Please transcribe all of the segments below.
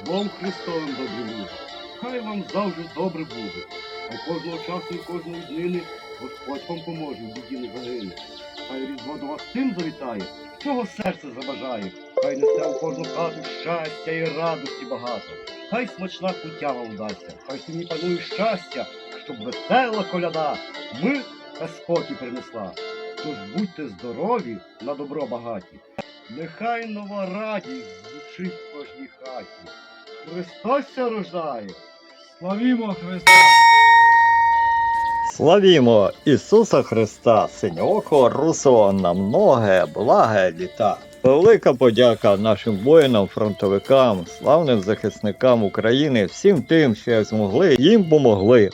Різдвом Христовим добрі. Хай вам завжди добре буде. Хай кожного часу і кожної днини Господь вам поможе, в біді не. Хай Різдво до вас тим завітає, чого серце забажає. Хай несе у кожну хату щастя і радості багато. Хай смачна куття вам вдасться, хай сім'ї панує щастя, щоб весела коляда мир та спокій принесла. Тож будьте здорові на добро багаті. Нехай нова радість звучить в кожній хаті. Христос рождає. Славімо Христа! Славімо Ісуса Христа, синьокого русого на многе благе літа. Велика подяка нашим воїнам, фронтовикам, славним захисникам України, всім тим, що як змогли, їм помогли.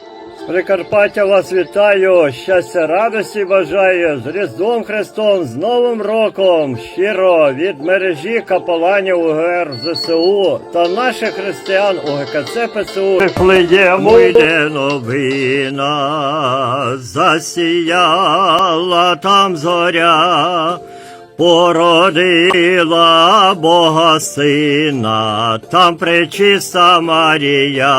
Прикарпаття вас вітаю, щастя, радості бажаю з Різдвом Христом, з Новим роком, щиро від мережі капеланів УГР ЗСУ та наших християн УГКЦ ПЦУ. Плиємо йде новина, засіяла там зоря. Породила Бога сина, там пречиста Марія,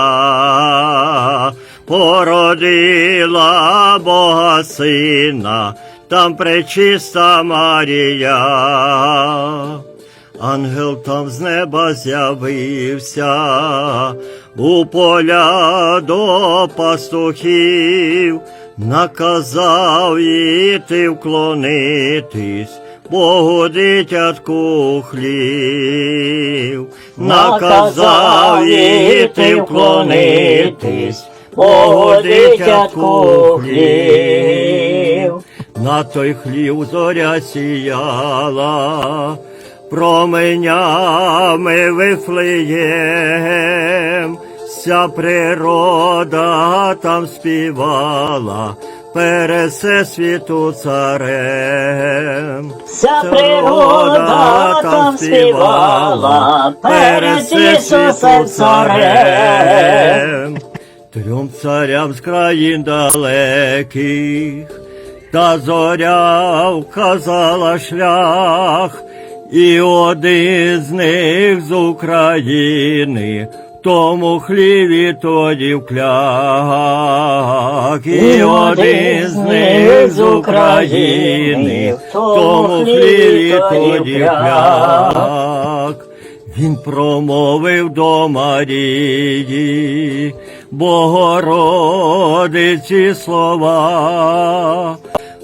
породила Бога сина, там пречиста Марія. Ангел там з неба з'явився, у поля до пастухів, наказав іти вклонитись, Богу дитятку хлів, наказав іти вклонитись, Богу дитятку хлів. На той хлів зоря сіяла, променями вифлеєм, вся природа там співала, пересе світу царем. Вся природа там співала. перед Ісусом царем. Трьом царям з країн далеких, та зоря вказала шлях, і один з них з України, тому хліві тоді вкляк, і один з них з України, тому хліві тоді вкляк. Він промовив до Марії, Богородиці слова,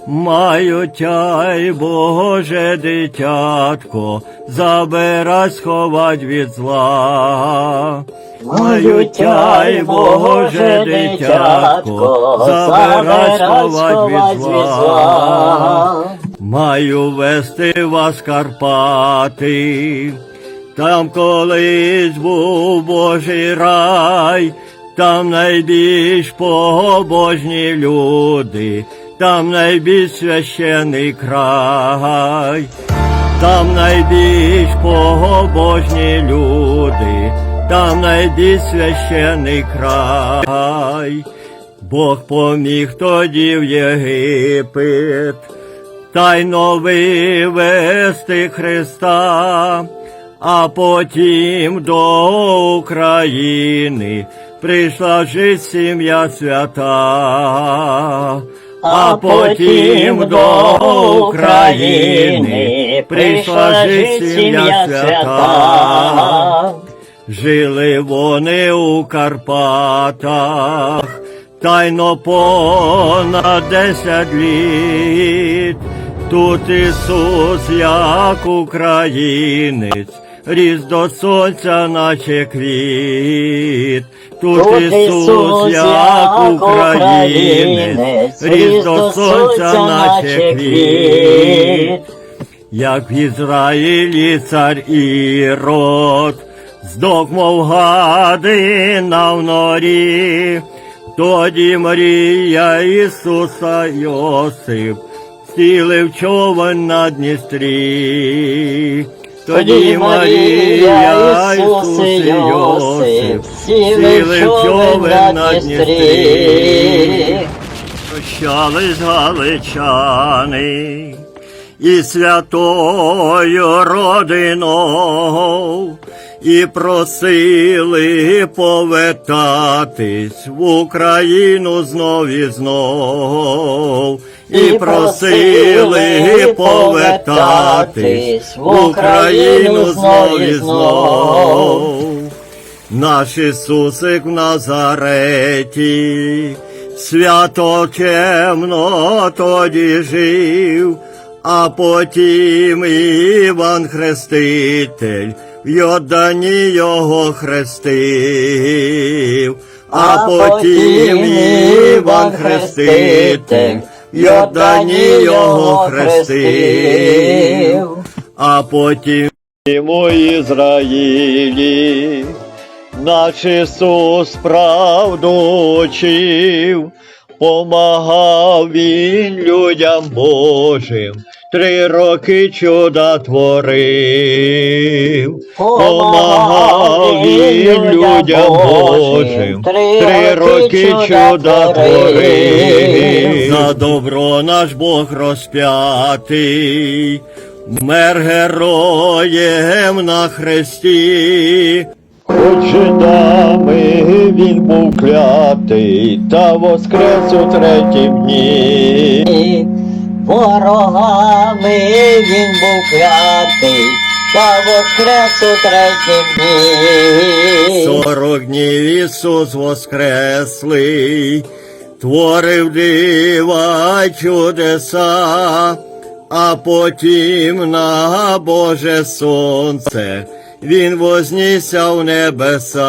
маю тяй, Боже дитятко, забирай сховать від зла. Маю тяй, Боже дитятко, забирай сховать від зла. Маю вести вас Карпати, там колись був Божий рай, там найбільш побожні люди, там найбільш священий край, там найбільш побожні люди, там найбільш священий край. Бог поміг тоді в Єгипет, тайно вивести Христа, а потім до України прийшла жить сім'я свята, а потім до України прийшла жить сім'я свята. Жили вони у Карпатах, тайно понад десять літ. Тут Ісус, як українець, ріс до сонця, наче квіт. Тут, Ісус, як українець, ріс до сонця, наче квіт. Як в Ізраїлі цар Ірод, здох, мов гадина в норі, тоді Марія Ісуса Йосип, сіли в човен на Дністрі. Тоді Марія Ісус і Йосип, сіли човен на Дністрі. Прощались галичани і святою родиною, і просили повертатись в Україну знов і знов. І просили повертатись в Україну знов і знов. Наш Ісусик в Назареті, свято чемно тоді жив, а потім Іван Хреститель в Йордані його хрестив, а потім Іван Хреститель в Йордані його хрестив, а потім Йому Ізраїлі, наш Ісус правду учив, помагав Він людям Божим, три роки чуда творив. Помагав він людям Божим, три роки чуда творив. За добро наш Бог розп'ятий, мер героєм на хресті. Хоч нами він був клятий, та воскрес у третім дні. Ворогами він був клятий, та воскрес у третім дні. Сорок днів Ісус воскреслий, творив дива чудеса, а потім на Боже сонце він вознісся в небеса,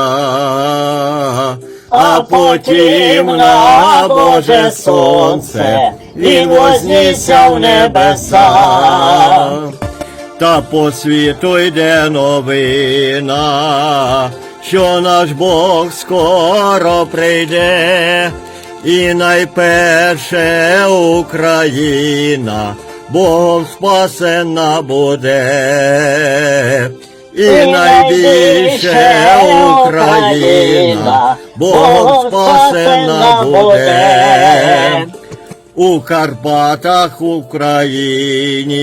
а потім на Боже сонце він вознісся в небеса. Та по світу йде новина, що наш Бог скоро прийде, і найперше Україна Богом спасена буде, і найбільше Україна Богом спасена буде. У Карпатах Україні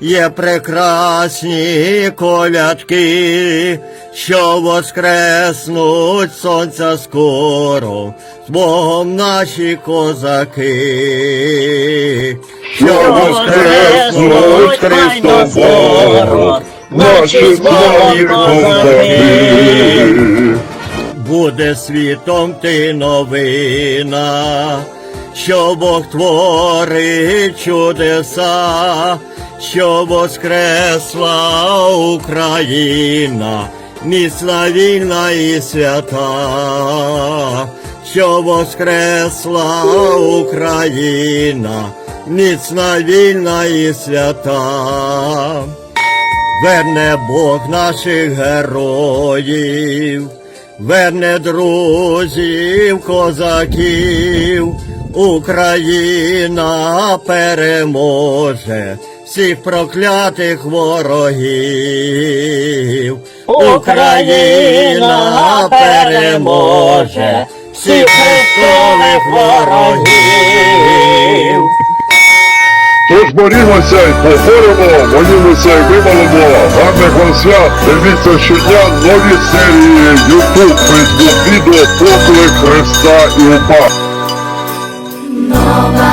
є прекрасні колядки, що воскреснуть сонця скоро, з Богом наші козаки, що воскреснуть Христом скоро, наші славні козаки. Буде світом ти новина, що Бог творить чудеса, що воскресла Україна, міцна вільна і свята, що воскресла Україна, міцна вільна і свята. Верне Бог наших героїв, верне друзів, козаків, Україна переможе всіх проклятих ворогів. Україна переможе всіх хрестових ворогів. Тож борімося й поборемо, молімося й вимолимо. Гарних вам свят, дивіться щодня нові серії YouTube, Facebook, відео, поклик Христа і УПА. Нова